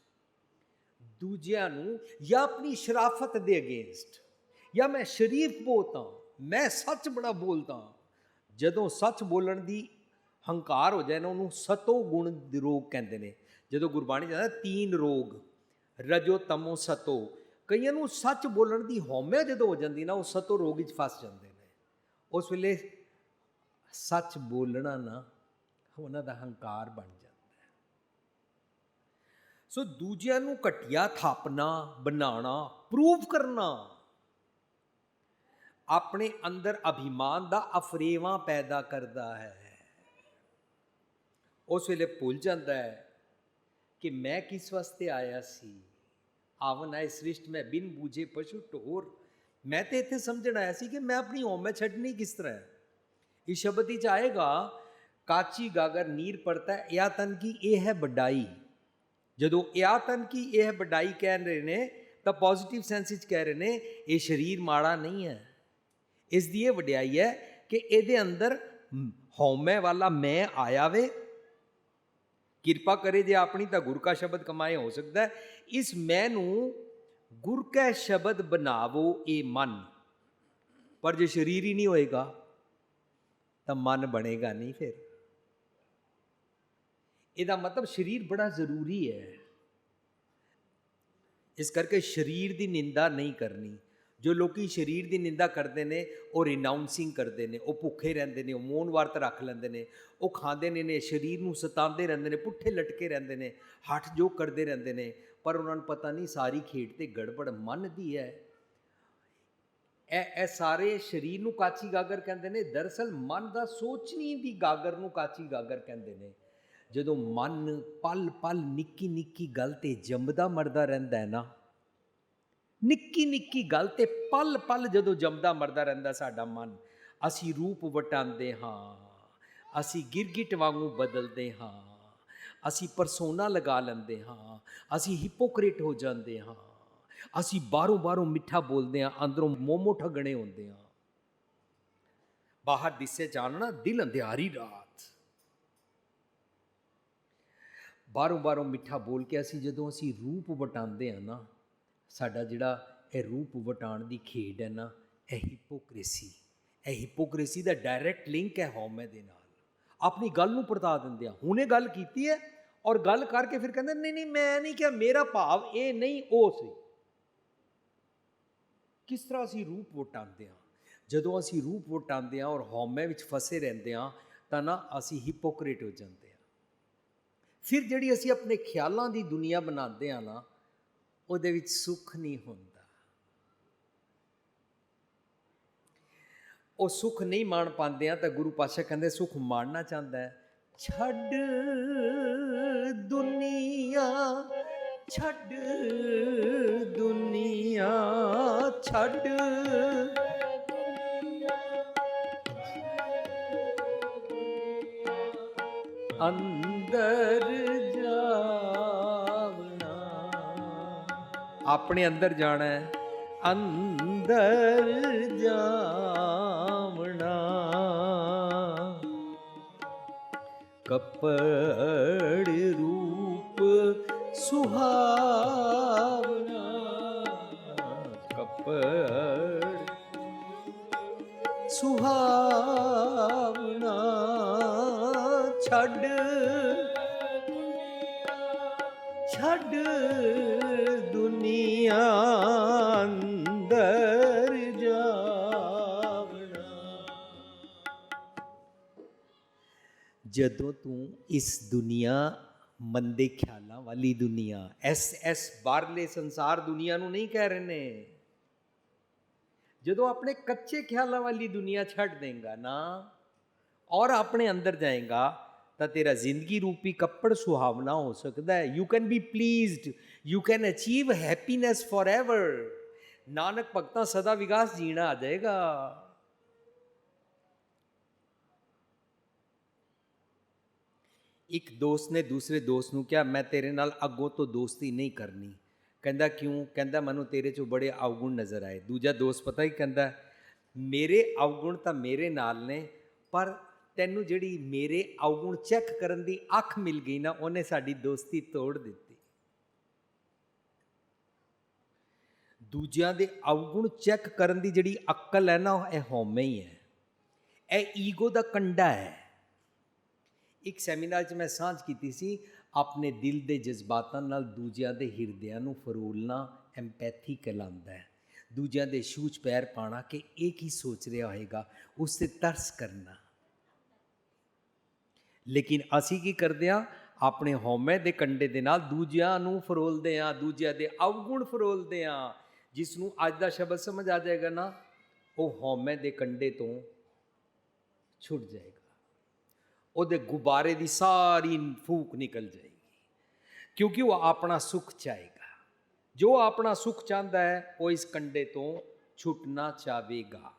ਦੂਜਿਆਂ ਨੂੰ ਜਾਂ ਆਪਣੀ ਸ਼ਰਾਫਤ ਦੇ ਅਗੇਂਸਟ ਜਾਂ ਮੈਂ ਸ਼ਰੀਫ ਬੋਲਤਾ ਮੈਂ ਸੱਚ ਬੜਾ ਬੋਲਦਾ ਹਾਂ ਜਦੋਂ ਸੱਚ ਬੋਲਣ ਦੀ ਹੰਕਾਰ ਹੋ ਜਾਏ ਨਾ, ਉਹਨੂੰ ਸਤੋ ਗੁਣ ਦੇ ਰੋਗ ਕਹਿੰਦੇ ਨੇ। ਜਦੋਂ ਗੁਰਬਾਣੀ ਜਾਂਦਾ ਤੀਨ ਰੋਗ, ਰਜੋ ਤਮੋ ਸਤੋ, ਕਈਆਂ ਨੂੰ ਸੱਚ ਬੋਲਣ ਦੀ ਹਉਮੈ ਜਦੋਂ ਹੋ ਜਾਂਦੀ ਨਾ, ਉਹ ਸਤੋ ਰੋਗ ਵਿੱਚ ਫਸ ਜਾਂਦੇ ਨੇ। ਉਸ ਵੇਲੇ ਸੱਚ ਬੋਲਣਾ ਨਾ, ਉਹਨਾਂ ਦਾ ਹੰਕਾਰ ਬਣ ਜਾਂਦਾ। ਸੋ ਦੂਜਿਆਂ ਨੂੰ ਘਟਿਆ ਥਾਪਣਾ, ਬਣਾਉਣਾ ਪ੍ਰੂਵ ਕਰਨਾ। ਆਪਣੇ ਅੰਦਰ ਅਭਿਮਾਨ ਦਾ ਅਫਰੇਵਾ ਪੈਦਾ ਕਰਦਾ ਹੈ। ਉਸ ਵੇਲੇ ਭੁੱਲ ਜਾਂਦਾ ਹੈ ਕਿ ਮੈਂ ਕਿਸ ਵਾਸਤੇ ਆਇਆ ਸੀ? ਆਵਨ ਆਏ ਸ੍ਰਿਸ਼ਟ, ਮੈਂ ਬਿਨ ਬੂਝੇ ਪਸ਼ੂ ਢੋਰ। ਮੈਂ ਤੇ ਇੱਥੇ ਸਮਝਣ ਆਇਆ ਸੀ ਕਿ ਮੈਂ ਆਪਣੀ ਹਉਮੈ ਛੱਡਣੀ ਕਿਸ ਤਰ੍ਹਾਂ ਇਸ ਸ਼ਬਦ ਵਿੱਚ ਆਏਗਾ, ਕਾਚੀ ਗਾਗਰ ਨੀਰ ਪੜਤਾ ਯਾ ਤਨ ਕੀ ਇਹ ਹੈ ਵਡਾਈ? ਜਦੋਂ ਯਾ ਤਨ ਕੀ ਇਹ ਵਡਾਈ ਕਹਿ ਰਹੇ ਨੇ ਤਾਂ ਪੋਜ਼ਿਟਿਵ ਸੈਂਸ ਵਿੱਚ ਕਹਿ ਰਹੇ ਨੇ ਇਹ ਸਰੀਰ ਮਾੜਾ ਨਹੀਂ ਹੈ। ਇਸ ਦੀ ਇਹ ਵਡਿਆਈ ਹੈ ਕਿ ਇਹਦੇ ਅੰਦਰ ਮ, ਹਉਮੈ ਵਾਲਾ ਮੈਂ ਆਇਆ ਵੇ। ਕਿਰਪਾ ਕਰੇ ਜੇ ਆਪਣੀ ਤਾਂ ਗੁਰ ਕਾ ਸ਼ਬਦ ਕਮਾਏ ਹੋ ਸਕਦਾ ਇਸ ਮੈਂ ਨੂੰ ਗੁਰ ਕੈ ਸ਼ਬਦ ਬਣਾਵੋ ਇਹ ਮਨ। ਪਰ ਜੇ ਸਰੀਰ ਹੀ ਨਹੀਂ ਹੋਏਗਾ ਤਾਂ ਮਨ ਬਣੇਗਾ ਨਹੀਂ ਫਿਰ। ਇਹਦਾ ਮਤਲਬ ਸਰੀਰ ਬੜਾ ਜ਼ਰੂਰੀ ਹੈ। ਇਸ ਕਰਕੇ ਸਰੀਰ ਦੀ ਨਿੰਦਾ ਨਹੀਂ ਕਰਨੀ। ਜੋ ਲੋਕੀ ਸਰੀਰ ਦੀ ਨਿੰਦਾ ਕਰਦੇ ਨੇ, ਉਹ ਰਿਨਾਉਂਸਿੰਗ ਕਰਦੇ ਨੇ, ਉਹ ਭੁੱਖੇ ਰਹਿੰਦੇ ਨੇ, ਉਹ ਮੌਨ ਵਰਤ ਰੱਖ ਲੈਂਦੇ ਨੇ, ਉਹ ਖਾਂਦੇ ਨੇ ਨੇ, ਸਰੀਰ ਨੂੰ ਸਤਾਉਂਦੇ ਰਹਿੰਦੇ ਨੇ, ਪੁੱਠੇ ਲਟਕੇ ਰਹਿੰਦੇ ਨੇ, ਹੱਠ ਜੋ ਕਰਦੇ ਰਹਿੰਦੇ ਨੇ, ਪਰ ਉਹਨਾਂ ਨੂੰ ਪਤਾ ਨਹੀਂ ਸਾਰੀ ਖੇਡ ਤੇ ਗੜਬੜ ਮਨ ਦੀ ਹੈ। ਇਹ ਇਹ ਸਾਰੇ ਸਰੀਰ ਨੂੰ ਕਾਚੀ ਗਾਗਰ ਕਹਿੰਦੇ ਨੇ, ਦਰਅਸਲ ਮਨ ਦਾ ਸੋਚਣੀ ਦੀ ਗਾਗਰ ਨੂੰ ਕਾਚੀ ਗਾਗਰ ਕਹਿੰਦੇ ਨੇ। ਜਦੋਂ ਮਨ ਪਲ ਪਲ ਨਿੱਕੀ ਨਿੱਕੀ ਗੱਲ ਤੇ ਜੰਮਦਾ ਮਰਦਾ ਰਹਿੰਦਾ ਹੈ ਨਾ, ਨਿੱਕੀ ਨਿੱਕੀ ਗੱਲ ਤੇ ਪਲ ਪਲ ਜਦੋਂ ਜੰਮਦਾ ਮਰਦਾ ਰਹਿੰਦਾ ਸਾਡਾ ਮਨ, ਅਸੀਂ ਰੂਪ ਵਟਾਉਂਦੇ ਹਾਂ, ਅਸੀਂ ਗਿਰਗਿਟ ਵਾਂਗੂ ਬਦਲਦੇ ਹਾਂ, ਅਸੀਂ ਪਰਸੋਨਾ ਲਗਾ ਲੈਂਦੇ ਹਾਂ, ਅਸੀਂ ਹਿਪੋਕ੍ਰੇਟ ਹੋ ਜਾਂਦੇ ਹਾਂ, ਅਸੀਂ ਬਾਹਰੋਂ ਬਾਹਰੋਂ ਮਿੱਠਾ ਬੋਲਦੇ ਹਾਂ, ਅੰਦਰੋਂ ਮੋਮੋ ਠਗਣੇ ਹੁੰਦੇ ਹਾਂ। ਬਾਹਰ ਦਿਸੇ ਜਾਣ ਨਾ ਦਿਲ ਅੰਧਿਆਰੀ ਰਾਤ ਬਾਹਰੋਂ ਬਾਹਰੋਂ ਮਿੱਠਾ ਬੋਲ ਕੇ ਅਸੀਂ ਜਦੋਂ ਅਸੀਂ ਰੂਪ ਵਟਾਉਂਦੇ ਹਾਂ ਨਾ, ਸਾਡਾ ਜਿਹੜਾ ਇਹ ਰੂਪ ਵਟਾਉਣ ਦੀ ਖੇਡ ਹੈ ਨਾ, ਇਹ ਹਿਪੋਕ੍ਰੇਸੀ ਇਹ ਹਿਪੋਕ੍ਰੇਸੀ ਦਾ ਡਾਇਰੈਕਟ ਲਿੰਕ ਹੈ ਹਉਮੈ ਦੇ ਨਾਲ। ਆਪਣੀ ਗੱਲ ਨੂੰ ਪਰਤਾ ਦਿੰਦੇ ਆ ਹੁਣੇ ਗੱਲ ਕੀਤੀ ਹੈ ਔਰ ਗੱਲ ਕਰਕੇ ਫਿਰ ਕਹਿੰਦੇ, ਨਹੀਂ ਨਹੀਂ, ਮੈਂ ਨਹੀਂ ਕਿਹਾ ਮੇਰਾ ਭਾਵ ਇਹ ਨਹੀਂ, ਉਹ ਸੀ। ਕਿਸ ਤਰ੍ਹਾਂ ਅਸੀਂ ਰੂਪ ਵਟਾਉਂਦੇ ਹਾਂ? ਜਦੋਂ ਅਸੀਂ ਰੂਪ ਵਟਾਉਂਦੇ ਹਾਂ ਔਰ ਹਉਮੈ ਵਿੱਚ ਫਸੇ ਰਹਿੰਦੇ ਹਾਂ, ਤਾਂ ਨਾ ਅਸੀਂ ਹਿਪੋਕ੍ਰੇਟ ਹੋ ਜਾਂਦੇ ਫਿਰ ਜਿਹੜੀ ਅਸੀਂ ਆਪਣੇ ਖਿਆਲਾਂ ਦੀ ਦੁਨੀਆ ਬਣਾਉਂਦੇ ਹਾਂ ਨਾ, ਉਹਦੇ ਵਿੱਚ ਸੁੱਖ ਨਹੀਂ ਹੁੰਦਾ। ਉਹ ਸੁੱਖ ਨਹੀਂ ਮਾਣ ਪਾਉਂਦੇ ਆ ਤਾਂ ਗੁਰੂ ਪਾਤਸ਼ਾਹ ਕਹਿੰਦੇ ਸੁੱਖ ਮਾਣਨਾ ਚਾਹੁੰਦਾ ਹੈ। ਛੱਡ ਦੁਨੀਆ ਛੱਡ ਦੁਨੀਆ, ਛੱਡ। ਅੰਦਰ ਜਾਵਣਾ। ਆਪਣੇ ਅੰਦਰ ਜਾਣਾ ਹੈ। ਅੰਦਰ ਜਾਵਣਾ। ਕਪੜ ਰੂਪ ਸੁਹਾਵਣਾ। ਕਪੜ ਸੁਹਾਵਣਾ। ਛੱਡ ਛੱਡ ਦੁਨੀਆ ਅੰਦਰ ਜਾਵਣਾ। ਜਦੋਂ ਤੂੰ ਇਸ ਦੁਨੀਆ, ਮੰਦੇ ਖਿਆਲਾਂ ਵਾਲੀ ਦੁਨੀਆ ਐਸ ਐਸ ਬਾਹਰਲੇ ਸੰਸਾਰ ਦੁਨੀਆ ਨੂੰ ਨਹੀਂ ਕਹਿ ਰਹੇ ਨੇ, ਜਦੋਂ ਆਪਣੇ ਕੱਚੇ ਖਿਆਲਾਂ ਵਾਲੀ ਦੁਨੀਆ ਛੱਡ ਦੇਂਗਾ ਨਾ, ਔਰ ਆਪਣੇ ਅੰਦਰ ਜਾਏਗਾ ਤਾਂ ਤੇਰਾ ਜ਼ਿੰਦਗੀ ਰੂਪੀ ਕੱਪੜ ਸੁਹਾਵਣਾ ਹੋ ਸਕਦਾ ਹੈ। You can be pleased you can achieve happiness forever Nanak ਭਗਤਾਂ ਸਦਾ ਵਿਕਾਸ ਜੀਣਾ ਆ ਜਾਏਗਾ। ਇੱਕ ਦੋਸਤ ਨੇ ਦੂਸਰੇ ਦੋਸਤ ਨੂੰ ਕਿਹਾ, ਮੈਂ ਤੇਰੇ ਨਾਲ ਅੱਗੋਂ ਤੋਂ ਦੋਸਤੀ ਨਹੀਂ ਕਰਨੀ। ਕਹਿੰਦਾ, ਕਿਉਂ? ਕਹਿੰਦਾ, ਮੈਨੂੰ ਤੇਰੇ 'ਚੋਂ ਬੜੇ ਅਵਗੁਣ ਨਜ਼ਰ ਆਏ। ਦੂਜਾ ਦੋਸਤ ਪਤਾ ਹੀ ਕਹਿੰਦਾ, ਮੇਰੇ ਅਵਗੁਣ ਤਾਂ ਮੇਰੇ ਨਾਲ ਨੇ, ਪਰ ਤੈਨੂੰ ਜਿਹੜੀ ਮੇਰੇ ਅਵਗੁਣ ਚੈੱਕ ਕਰਨ ਦੀ ਅੱਖ ਮਿਲ ਗਈ ਨਾ, ਉਹਨੇ ਸਾਡੀ ਦੋਸਤੀ ਤੋੜ ਦਿੱਤੀ। ਦੂਜਿਆਂ ਦੇ ਅਵਗੁਣ ਚੈੱਕ ਕਰਨ ਦੀ ਜਿਹੜੀ ਅਕਲ ਹੈ ਨਾ, ਇਹ ਹਉਮੈ ਹੀ ਹੈ। ਇਹ ਈਗੋ ਦਾ ਕੰਡਾ ਹੈ। ਇੱਕ ਸੈਮੀਨਾਰ 'ਚ ਮੈਂ ਸਾਂਝ ਕੀਤੀ ਸੀ, ਆਪਣੇ ਦਿਲ ਦੇ ਜਜ਼ਬਾਤਾਂ ਨਾਲ ਦੂਜਿਆਂ ਦੇ ਹਿਰਦਿਆਂ ਨੂੰ ਫਰੋਲਣਾ ਐਮਪੈਥੀ ਕਹਿਲਾਉਂਦਾ ਹੈ। ਦੂਜਿਆਂ ਦੇ ਸ਼ੂਚ ਪੈਰ ਪਾਣਾ ਕਿ ਇਹ ਕੀ ਸੋਚ ਰਿਹਾ ਹੋਏਗਾ ਉਸ ਤੇ ਤਰਸ ਕਰਨਾ। ਲੇਕਿਨ ਅਸੀਂ ਕੀ ਕਰਦੇ ਆ ਆਪਣੇ ਹਉਮੈ ਦੇ ਕੰਡੇ ਦੇ ਨਾਲ ਦੂਜਿਆਂ ਨੂੰ ਫਰੋਲਦੇ ਆ ਦੂਜਿਆਂ ਦੇ ਅਵਗੁਣ ਫਰੋਲਦੇ ਆ ਜਿਸ ਨੂੰ ਅੱਜ ਦਾ ਸ਼ਬਦ ਸਮਝ ਆ ਜਾਏਗਾ ਨਾ, ਉਹ ਹਉਮੈ ਦੇ ਕੰਡੇ ਤੋਂ ਛੁੱਟ ਜਾਏਗਾ। ਉਹਦੇ ਗੁਬਾਰੇ ਦੀ ਸਾਰੀ ਫੂਕ ਨਿਕਲ ਜਾਏਗੀ। ਕਿਉਂਕਿ ਉਹ ਆਪਣਾ ਸੁਖ ਚਾਹੇਗਾ। ਜੋ ਆਪਣਾ ਸੁਖ ਚਾਹੁੰਦਾ ਹੈ, ਉਹ ਇਸ ਕੰਡੇ ਤੋਂ ਛੁੱਟਣਾ ਚਾਹੇਗਾ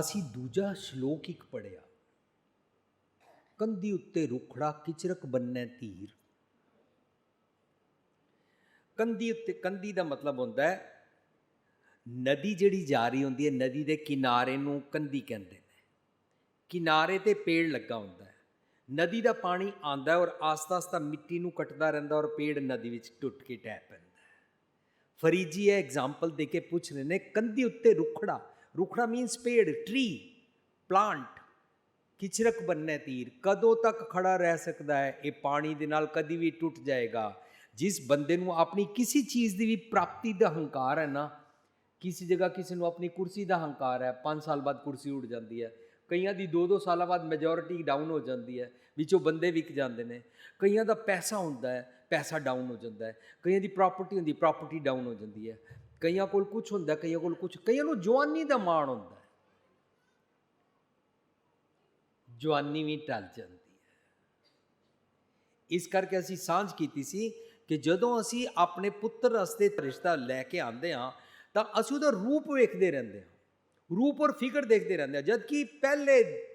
ਅਸੀਂ ਦੂਜਾ ਸ਼ਲੋਕ ਇੱਕ ਪੜਿਆ ਕੰਧੀ ਉੱਤੇ ਰੁਖੜਾ ਕਿਚਰਕ ਬੰਨੈ ਧੀਰ ਕੰਧੀ ਉੱਤੇ, ਕੰਧੀ ਦਾ ਮਤਲਬ ਹੁੰਦਾ ਹੈ, ਨਦੀ ਜਿਹੜੀ ਜਾ ਰਹੀ ਹੁੰਦੀ ਹੈ, ਨਦੀ ਦੇ ਕਿਨਾਰੇ ਨੂੰ ਕੰਧੀ ਕਹਿੰਦੇ ਨੇ। ਕਿਨਾਰੇ ਤੇ ਪੇੜ ਲੱਗਾ ਹੁੰਦਾ ਹੈ। ਨਦੀ ਦਾ ਪਾਣੀ ਆਂਦਾ ਔਰ ਆਸਤਾ ਆਸਤਾ ਮਿੱਟੀ ਨੂੰ ਕੱਟਦਾ ਰਹਿੰਦਾ ਔਰ ਪੇੜ ਨਦੀ ਵਿੱਚ ਟੁੱਟ ਕੇ ਟਹਿ ਪੈਂਦਾ ਹੈ। ਜੀ ਇਹ ਐਗਜ਼ਾਮਪਲ ਦੇ ਕੇ ਪੁੱਛ ਰਹੇ ਨੇ ਕੰਦੀ ਉੱਤੇ ਰੁਖੜਾ ਰੁਖੜਾ ਮੀਨਸ ਪੇੜ ਟਰੀ ਪਲਾਂਟ ਕਿਚਰਕ ਬੰਨੇ ਤੀਰ। ਕਦੋਂ ਤੱਕ ਖੜਾ ਰਹਿ ਸਕਦਾ ਹੈ? ਇਹ ਪਾਣੀ ਦੇ ਨਾਲ ਕਦੀ ਵੀ ਟੁੱਟ ਜਾਏਗਾ। ਜਿਸ ਬੰਦੇ ਨੂੰ ਆਪਣੀ ਕਿਸੇ ਚੀਜ਼ ਦੀ ਵੀ ਪ੍ਰਾਪਤੀ ਦਾ ਹੰਕਾਰ ਹੈ ਨਾ, ਕਿਸੇ ਜਗ੍ਹਾ ਕਿਸੇ ਨੂੰ ਆਪਣੀ ਕੁਰਸੀ ਦਾ ਹੰਕਾਰ ਹੈ 5 ਸਾਲ ਬਾਅਦ ਕੁਰਸੀ ਉੱਡ ਜਾਂਦੀ ਹੈ। ਕਈਆਂ ਦੀ 2-2 ਸਾਲਾਂ ਬਾਅਦ ਮੈਜੋਰਿਟੀ ਡਾਊਨ ਹੋ ਜਾਂਦੀ ਹੈ, ਵਿੱਚੋਂ ਬੰਦੇ ਵਿਕ ਜਾਂਦੇ ਨੇ। ਕਈਆਂ ਦਾ ਪੈਸਾ ਹੁੰਦਾ ਹੈ, ਪੈਸਾ ਡਾਊਨ ਹੋ ਜਾਂਦਾ ਹੈ। ਕਈਆਂ ਦੀ ਪ੍ਰਾਪਰਟੀ ਹੁੰਦੀ ਪ੍ਰਾਪਰਟੀ ਡਾਊਨ ਹੋ ਜਾਂਦੀ ਹੈ। ਕਈਆਂ ਕੋਲ ਕੁਝ ਹੁੰਦਾ, ਕਈਆਂ ਕੋਲ ਕੁਝ ਕਈਆਂ ਨੂੰ ਜਵਾਨੀ ਦਾ ਮਾਣ ਹੁੰਦਾ ਜਵਾਨੀ ਵੀ ਟਲ ਜਾਂਦੀ ਹੈ। ਇਸ ਕਰਕੇ ਅਸੀਂ ਸਾਂਝ ਕੀਤੀ ਸੀ ਕਿ ਜਦੋਂ ਅਸੀਂ ਆਪਣੇ ਪੁੱਤਰ ਰਸਤੇ ਰਿਸ਼ਤਾ ਲੈ ਕੇ ਆਉਂਦੇ ਹਾਂ, ਤਾਂ ਅਸੀਂ ਉਹਦਾ ਰੂਪ ਵੇਖਦੇ ਰਹਿੰਦੇ ਹਾਂ। ਰੂਪ ਔਰ ਫਿਕਰ ਦੇਖਦੇ ਰਹਿੰਦੇ ਹਾਂ ਜਦ ਕਿ ਪਹਿਲੇ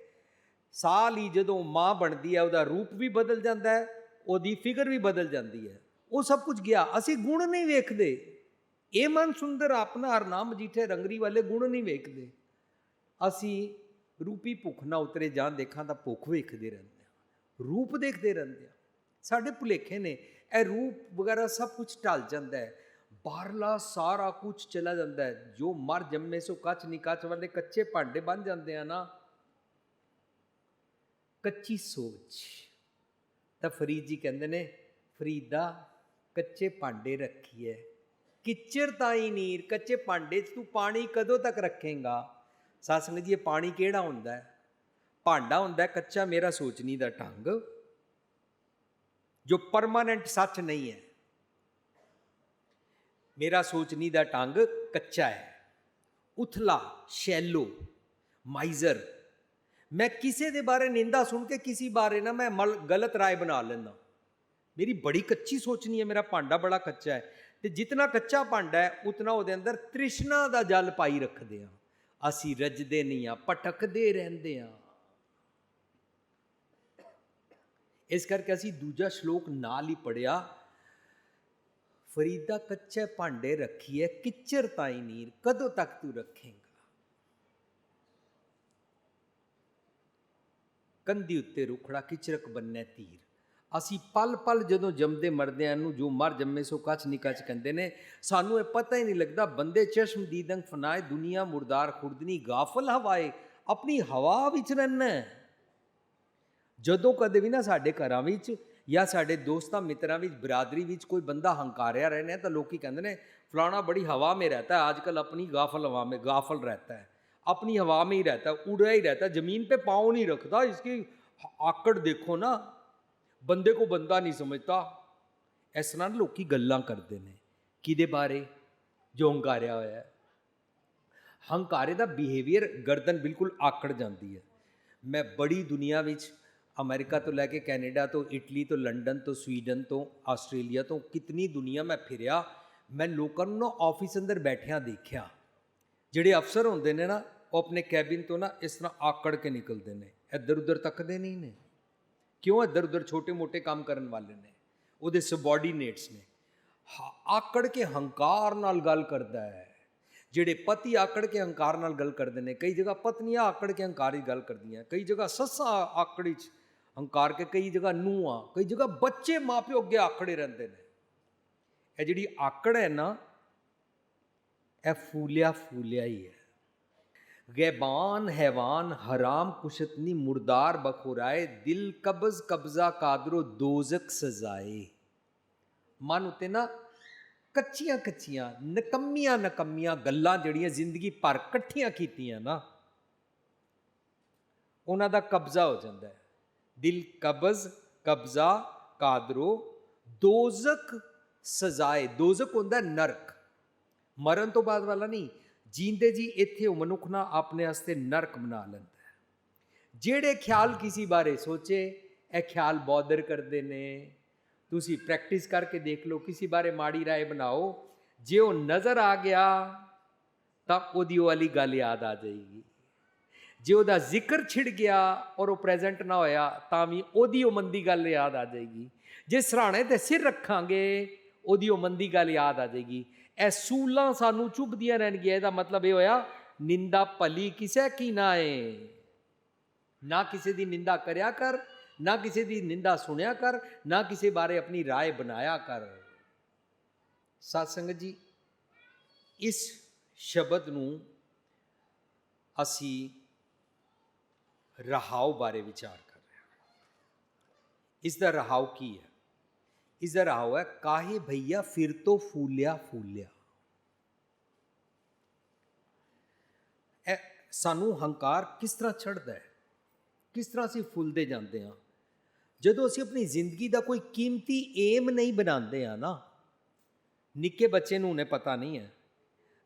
ਸਾਲ ਹੀ ਜਦੋਂ ਮਾਂ ਬਣਦੀ ਹੈ, ਉਹਦਾ ਰੂਪ ਵੀ ਬਦਲ ਜਾਂਦਾ ਹੈ, ਉਹਦੀ ਫਿਕਰ ਵੀ ਬਦਲ ਜਾਂਦੀ ਹੈ। ਉਹ ਸਭ ਕੁਝ ਗਿਆ। ਅਸੀਂ ਗੁਣ ਨਹੀਂ ਵੇਖਦੇ। ਇਹ ਮਨ ਸੁੰਦਰ ਆਪਣਾ ਹਰ ਨਾਮ ਜੀਠੇ ਰੰਗਰੀ ਵਾਲੇ ਗੁਣ ਨਹੀਂ ਵੇਖਦੇ। ਅਸੀਂ ਰੂਪੀ ਭੁੱਖ ਨਾ ਉਤਰੇ ਜਾਂ ਦੇਖਾਂ ਤਾਂ ਭੁੱਖ ਵੇਖਦੇ ਰਹਿੰਦੇ ਹਾਂ। ਰੂਪ ਦੇਖਦੇ ਰਹਿੰਦੇ ਹਾਂ। ਸਾਡੇ ਭੁਲੇਖੇ ਨੇ, ਇਹ ਰੂਪ ਵਗੈਰਾ ਸਭ ਕੁਝ ਢਲ ਜਾਂਦਾ ਹੈ। ਬਾਹਰਲਾ ਸਾਰਾ ਕੁਝ ਚਲਾ ਜਾਂਦਾ ਹੈ। ਜੋ ਮਰ ਜੰਮੇ ਸੋ ਕੱਚ ਨਹੀਂ ਕੱਚ ਵਾਲੇ ਕੱਚੇ ਭਾਂਡੇ ਬਣ ਜਾਂਦੇ ਆ ਨਾ। ਕੱਚੀ ਸੋਚ। ਤਾਂ ਫਰੀਦ ਜੀ ਕਹਿੰਦੇ ਨੇ, ਫਰੀਦਾ ਕੱਚੇ ਭਾਂਡੇ ਰੱਖੀਏ। ਕਿਚਰ ਤਾਈ ਨੀਰ, ਕੱਚੇ ਭਾਂਡੇ 'ਚ ਤੂੰ ਪਾਣੀ ਕਦੋਂ ਤੱਕ ਰੱਖੇਂਗਾ? ਸਾਸੰਗ ਜੀ ਇਹ ਪਾਣੀ ਕਿਹੜਾ ਹੁੰਦਾ ਹੈ? ਭਾਂਡਾ ਹੁੰਦਾ ਕੱਚਾ ਮੇਰਾ ਸੋਚਣੀ ਦਾ ਢੰਗ, ਜੋ ਪਰਮਾਨੈਂਟ ਸੱਚ ਨਹੀਂ ਹੈ। ਮੇਰਾ ਸੋਚਣੀ ਦਾ ਢੰਗ ਕੱਚਾ ਹੈ। ਉਥਲਾ, ਸ਼ੈਲੋ, ਮਾਈਜ਼ਰ, ਮੈਂ ਕਿਸੇ ਦੇ ਬਾਰੇ ਨਿੰਦਾ ਸੁਣ ਕੇ ਕਿਸੇ ਬਾਰੇ ਨਾ ਮੈਂ ਮਲ, ਗਲਤ ਰਾਏ ਬਣਾ ਲੈਂਦਾ। ਮੇਰੀ ਬੜੀ ਕੱਚੀ ਸੋਚਣੀ ਹੈ, ਮੇਰਾ ਭਾਂਡਾ ਬੜਾ ਕੱਚਾ ਹੈ। ਤੇ ਜਿਤਨਾ ਕੱਚਾ ਭਾਂਡਾ ਹੈ, ਉਤਨਾ ਉਹਦੇ ਅੰਦਰ ਤ੍ਰਿਸ਼ਨਾ ਦਾ ਜਲ ਪਾਈ ਰੱਖਦੇ ਆ ਅਸੀਂ ਰੱਜਦੇ ਨਹੀਂ ਆ ਪਟਕਦੇ ਰਹਿੰਦੇ ਆ ਇਸ ਕਰਕੇ ਅਸੀਂ ਦੂਜਾ ਸ਼ਲੋਕ ਨਾਲ ਹੀ ਪੜਿਆ ਫਰੀਦਾ ਕੱਚੇ ਭਾਂਡੇ ਰੱਖੀਏ, ਕਿਚਰ ਤਾਈ ਨੀਰ, ਕਦੋਂ ਤੱਕ ਤੂੰ ਰੱਖੇਂਗਾ? ਕੰਧੀ ਉੱਤੇ ਰੁਖੜਾ, ਕਿਚਰਕ ਬੰਨੇ ਤੀਰ। ਅਸੀਂ ਪਲ ਪਲ ਜਦੋਂ ਜੰਮਦੇ ਮਰਦੇ ਆਂ ਨੂੰ ਜੋ ਮਰ ਜੰਮੇ ਸੋ ਕੱਚ ਨਿਕਚ ਕਹਿੰਦੇ ਨੇ ਸਾਨੂੰ ਇਹ ਪਤਾ ਹੀ ਨਹੀਂ ਲੱਗਦਾ ਬੰਦੇ ਚਸ਼ਮ ਦੀਦੰਗ ਫਨਾਏ ਦੁਨੀਆ ਮੁਰਦਾਰ ਖੁਰਦਨੀ ਗਾਫਲ ਹਵਾਏ ਆਪਣੀ ਹਵਾ ਵਿੱਚ ਰਹਿਣਾ ਹੈ। ਜਦੋਂ ਕਦੇ ਵੀ ਨਾ ਸਾਡੇ ਘਰਾਂ ਵਿੱਚ ਜਾਂ ਸਾਡੇ ਦੋਸਤਾਂ ਮਿੱਤਰਾਂ ਵਿੱਚ ਬਰਾਦਰੀ ਵਿੱਚ ਕੋਈ ਬੰਦਾ ਹੰਕਾਰਿਆ ਰਹਿਣਾ ਤਾਂ ਲੋਕੀ ਕਹਿੰਦੇ ਨੇ ਫਲਾਣਾ ਬੜੀ ਹਵਾ में रहता है आजकल अपनी गाफल हवा में गाफल रहता है अपनी हवा में ही रहता है उड़ा ही रहता है जमीन पे पाँव नहीं रखता इसकी आकड़ देखो ना ਬੰਦੇ ਕੋ ਬੰਦਾ ਨਹੀਂ ਸਮਝਦਾ। ਇਸ ਤਰ੍ਹਾਂ ਲੋਕੀ ਗੱਲਾਂ ਕਰਦੇ ਨੇ। ਕਿਹਦੇ ਬਾਰੇ? ਜੋ ਹੰਕਾਰਿਆ ਹੋਇਆ ਹੈ। ਹੰਕਾਰੇ ਦਾ ਬਿਹੇਵੀਅਰ ਗਰਦਨ ਬਿਲਕੁਲ ਆਕੜ ਜਾਂਦੀ ਹੈ। ਮੈਂ ਬੜੀ ਦੁਨੀਆ ਵਿੱਚ ਅਮਰੀਕਾ ਤੋਂ ਲੈ ਕੇ ਕੈਨੇਡਾ ਤੋਂ, ਇਟਲੀ ਤੋਂ, ਲੰਡਨ ਤੋਂ, ਸਵੀਡਨ ਤੋਂ, ਆਸਟ੍ਰੇਲੀਆ ਤੋਂ ਕਿਤਨੀ ਦੁਨੀਆ ਮੈਂ ਫਿਰਿਆ। ਮੈਂ ਲੋਕਾਂ ਨੂੰ ਨਾ ਆਫਿਸ ਅੰਦਰ ਬੈਠਿਆਂ ਦੇਖਿਆ। ਜਿਹੜੇ ਅਫਸਰ ਹੁੰਦੇ ਨੇ ਨਾ, ਉਹ ਆਪਣੇ ਕੈਬਿਨ ਤੋਂ ਨਾ ਇਸ ਤਰ੍ਹਾਂ ਆਕੜ ਕੇ ਨਿਕਲਦੇ ਨੇ। ਇੱਧਰ ਉੱਧਰ ਤੱਕਦੇ ਨਹੀਂ ਨੇ। ਕਿਉਂ ਇੱਧਰ ਉੱਧਰ ਛੋਟੇ-ਮੋਟੇ ਕੰਮ ਕਰਨ ਵਾਲੇ ਨੇ? ਉਹਦੇ ਸਬੋਰਡੀਨੇਟਸ ਨੇ। ਹਾ- ਆਕੜ ਕੇ ਹੰਕਾਰ ਨਾਲ ਗੱਲ ਕਰਦਾ ਹੈ। ਜਿਹੜੇ ਪਤੀ ਆਕੜ ਕੇ ਹੰਕਾਰ ਨਾਲ ਗੱਲ ਕਰਦੇ ਨੇ, ਕਈ ਜਗ੍ਹਾ ਪਤਨੀਆਂ ਆਕੜ ਕੇ ਹੰਕਾਰ ਦੀ ਗੱਲ ਕਰਦੀਆਂ, ਕਈ ਜਗ੍ਹਾ ਸੱਸਾਂ ਆਕੜੀ ਚ ਹੰਕਾਰ ਕੇ, ਕਈ ਜਗ੍ਹਾ ਨੂੰਹਾਂ, ਕਈ ਜਗ੍ਹਾ ਬੱਚੇ ਮਾਪਿਓ ਅੱਗੇ ਆਕੜੇ ਰਹਿੰਦੇ ਨੇ। ਇਹ ਜਿਹੜੀ ਆਕੜ ਹੈ ਨਾ, ਇਹ ਫੂਲਿਆ ਫੂਲਿਆ ਹੀ ਹੈ। गैबान हैवान हराम कुशतनी मुर्दार बखुराए दिल कब्ज कब्जा कादरो दोजक सजाए ਮਨ ਉਤੇ ਨਾ ਕੱਚੀਆਂ ਕੱਚੀਆਂ ਨਕੰਮੀਆਂ ਨਕੰਮੀਆਂ ਗੱਲਾਂ ਜਿਹੜੀਆਂ ਜ਼ਿੰਦਗੀ ਭਰ ਇਕੱਠੀਆਂ ਕੀਤੀਆਂ ਨਾ ਉਹਨਾਂ ਦਾ ਕਬਜ਼ਾ ਹੋ ਜਾਂਦਾ ਹੈ ਦਿਲ ਕਬਜ਼ ਕਬਜ਼ਾ ਕਾਦਰੋ ਦੋਜ਼ਕ ਸਜ਼ਾਏ ਦੋਜ਼ਕ ਹੁੰਦਾ ਹੈ ਨਰਕ ਮਰਨ ਤੋਂ ਬਾਅਦ ਵਾਲਾ ਨਹੀਂ ਜੀਂਦੇ ਜੀ ਇੱਥੇ ਉਹ ਮਨੁੱਖ ਨਾ ਆਪਣੇ ਵਾਸਤੇ ਨਰਕ ਬਣਾ ਲੈਂਦਾ ਹੈ। ਜਿਹੜੇ ਖਿਆਲ ਕਿਸੇ ਬਾਰੇ ਸੋਚੇ, ਇਹ ਖਿਆਲ ਬੌਦਰ ਕਰਦੇ ਨੇ। ਤੁਸੀਂ ਪ੍ਰੈਕਟਿਸ ਕਰਕੇ ਦੇਖ ਲਓ, ਕਿਸੇ ਬਾਰੇ ਮਾੜੀ ਰਾਏ ਬਣਾਓ, ਜੇ ਉਹ ਨਜ਼ਰ ਆ ਗਿਆ, ਤਾਂ ਉਹਦੀ ਉਹ ਵਾਲੀ ਗੱਲ ਯਾਦ ਆ ਜਾਏਗੀ। ਜੇ ਉਹਦਾ ਜ਼ਿਕਰ ਛਿੜ ਗਿਆ ਔਰ ਉਹ ਪ੍ਰੈਜ਼ੈਂਟ ਨਾ ਹੋਇਆ, ਤਾਂ ਵੀ ਉਹਦੀ ਉਹ ਮੰਦੀ ਗੱਲ ਯਾਦ ਆ ਜਾਏਗੀ। ਜੇ ਸਰਾਣੇ ਤੇ ਸਿਰ ਰੱਖਾਂਗੇ, ਉਹਦੀ ਉਹ ਮੰਦੀ ਗੱਲ ਯਾਦ ਆ ਜਾਏਗੀ। ਇਹ ਸੂਲਾਂ ਸਾਨੂੰ ਚੁੱਭਦੀਆਂ ਰਹਿਣਗੀਆਂ ਇਹਦਾ ਮਤਲਬ ਇਹ ਹੋਇਆ ਨਿੰਦਾ ਭਲੀ ਕਿਸੇ ਕੀ ਨਾ ਏ ਨਾ ਕਿਸੇ ਦੀ ਨਿੰਦਾ ਕਰਿਆ ਕਰ ਨਾ ਕਿਸੇ ਦੀ ਨਿੰਦਾ ਸੁਣਿਆ ਕਰ ਨਾ ਕਿਸੇ ਬਾਰੇ ਆਪਣੀ رائے ਬਣਾਇਆ ਕਰ ਸਤ ਸੰਗਤ ਜੀ ਇਸ ਸ਼ਬਦ ਨੂੰ ਅਸੀਂ ਰਹਾਉ ਬਾਰੇ ਵਿਚਾਰ ਕਰ ਰਹੇ ਹਾਂ ਇਸ ਦਾ ਰਹਾਉ ਕੀ ਹੈ ਇਸ ਦਾ ਰਹਾਉ ਹੈ ਕਾਹੇ ਭਈਆ ਫਿਰ ਤੋਂ ਫੂਲਿਆ ਫੂਲਿਆ ਇਹ ਸਾਨੂੰ ਹੰਕਾਰ ਕਿਸ ਤਰ੍ਹਾਂ ਚੜਦਾ ਹੈ ਕਿਸ ਤਰ੍ਹਾਂ ਅਸੀਂ ਫੁੱਲਦੇ ਜਾਂਦੇ ਹਾਂ ਜਦੋਂ ਅਸੀਂ ਆਪਣੀ ਜ਼ਿੰਦਗੀ ਦਾ ਕੋਈ ਕੀਮਤੀ ਏਮ ਨਹੀਂ ਬਣਾਉਂਦੇ ਆ ਨਾ ਨਿੱਕੇ ਬੱਚੇ ਨੂੰ ਨੇ ਪਤਾ ਨਹੀਂ ਹੈ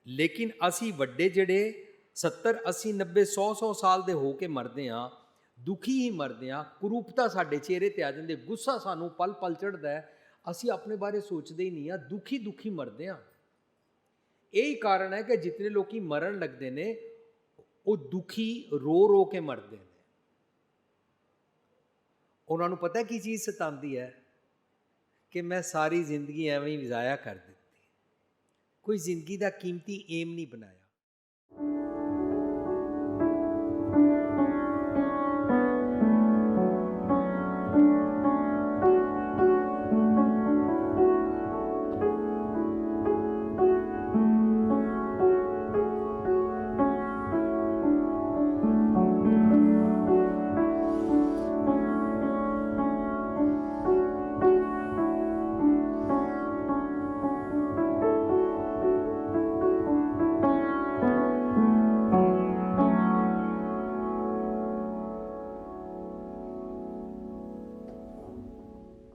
ਲੇਕਿਨ ਅਸੀਂ ਵੱਡੇ ਜਿਹੜੇ 70 80 90 100 100 ਸਾਲ ਦੇ ਹੋ ਕੇ ਮਰਦੇ ਆ ਦੁਖੀ ਹੀ ਮਰਦੇ ਆ ਕੁਰੂਪਤਾ ਸਾਡੇ ਚਿਹਰੇ ਤੇ ਆ ਜਾਂਦੇ ਗੁੱਸਾ ਸਾਨੂੰ ਪਲ ਪਲ ਚੜਦਾ ਹੈ ਅਸੀਂ ਆਪਣੇ ਬਾਰੇ ਸੋਚਦੇ ਹੀ ਨਹੀਂ ਆ, ਦੁਖੀ ਦੁਖੀ ਮਰਦੇ ਆ। ਇਹੀ ਕਾਰਨ ਹੈ ਕਿ ਜਿਤਨੇ ਲੋਕੀ ਮਰਨ ਲੱਗਦੇ ਨੇ, ਉਹ ਦੁਖੀ ਰੋ ਰੋ ਕੇ ਮਰਦੇ ਨੇ। ਉਹਨਾਂ ਨੂੰ ਪਤਾ ਕੀ ਚੀਜ਼ ਸਤਾਉਂਦੀ ਹੈ? ਕਿ ਮੈਂ ਸਾਰੀ ਜ਼ਿੰਦਗੀ ਐਵੇਂ ਹੀ ਜ਼ਾਇਆ ਕਰ ਦਿੱਤੀ। ਕੋਈ ਜ਼ਿੰਦਗੀ ਦਾ ਕੀਮਤੀ ਏਮ ਨਹੀਂ ਬਣਾਇਆ।